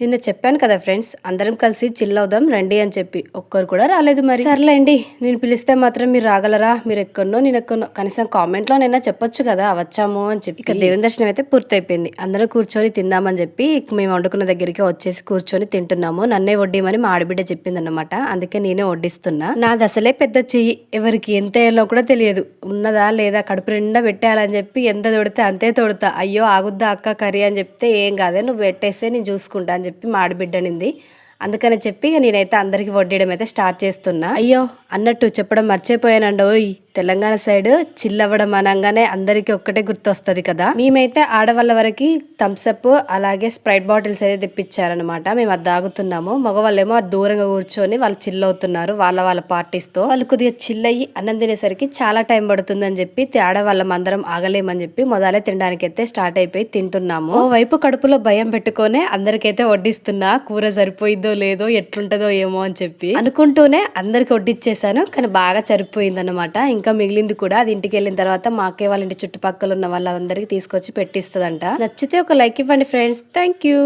నిన్న చెప్పాను కదా ఫ్రెండ్స్ అందరం కలిసి చిల్ అవుదాం రండి అని చెప్పి. ఒక్కరు కూడా రాలేదు మరి. సర్లేండి నేను పిలిస్తే మాత్రం మీరు రాగలరా? మీరు ఎక్కడో నేను ఎక్కడో కనీసం కామెంట్లోనైనా చెప్పొచ్చు కదా వచ్చాము అని చెప్పి. ఇక దేవుని దర్శనం అయితే పూర్తయిపోయింది. అందరూ కూర్చొని తిందామని చెప్పి మేము వండుకున్న దగ్గరికి వచ్చేసి కూర్చొని తింటున్నాము. నన్నే వడ్డీమని మా ఆడబిడ్డ చెప్పింది అనమాట అందుకే నేనే వడ్డిస్తున్నా. నాది అసలే పెద్ద చెయ్యి. ఎవరికి ఎంత వేయాలో కూడా తెలియదు. ఉన్నదా లేదా కడుపు నిండా పెట్టేయాలని చెప్పి ఎంత తొడితే అంతే తొడతా. అయ్యో ఆగుద్దా అక్క కర్రీ అని చెప్తే ఏం కాదే. నువ్వు పెట్టేస్తే నేను చూసుకుంటా చెప్పి మాడిబిడ్డనింది అందుకని చెప్పి నేనైతే అందరికి వడ్డీయడం అయితే స్టార్ట్ చేస్తున్నా. అయ్యో అన్నట్టు చెప్పడం మర్చిపోయానండి. ఓయ్ తెలంగాణ సైడ్ చిల్లవ్వడం అనగానే అందరికి ఒక్కటే గుర్తొస్తుంది కదా. మేమైతే ఆడవాళ్ళ వరకు థమ్స్అప్ అలాగే స్ప్రైట్ బాటిల్స్ అయితే తెప్పించారనమాట మేము అది తాగుతున్నాము. మగవాళ్ళేమో అది దూరంగా కూర్చొని వాళ్ళు చిల్ అవుతున్నారు వాళ్ళ వాళ్ళ పార్టీస్తో వాళ్ళు కొద్దిగా చిల్ అయ్యి అన్నం తినేసరికి చాలా టైం పడుతుందని చెప్పి ఆడవాళ్ళం అందరం ఆగలేమని చెప్పి మొదలే తినడానికి అయితే స్టార్ట్ అయిపోయి తింటున్నాము. ఓ వైపు కడుపులో భయం పెట్టుకొని అందరికైతే వడ్డిస్తున్నా. కూర సరిపోయిద్దో లేదో ఎట్లుంటదో ఏమో అని చెప్పి అనుకుంటూనే అందరికి చేశాను కానీ బాగా చరిపోయిందనమాట ఇంకా మిగిలింది కూడా అది ఇంటికి వెళ్ళిన తర్వాత మా వాళ్ళ ఇంటి చుట్టుపక్కల ఉన్న వాళ్ళందరికీ తీసుకొచ్చి పెట్టిస్తుందంట. నచ్చితే ఒక లైక్ ఇవ్వండి ఫ్రెండ్స్. Thank you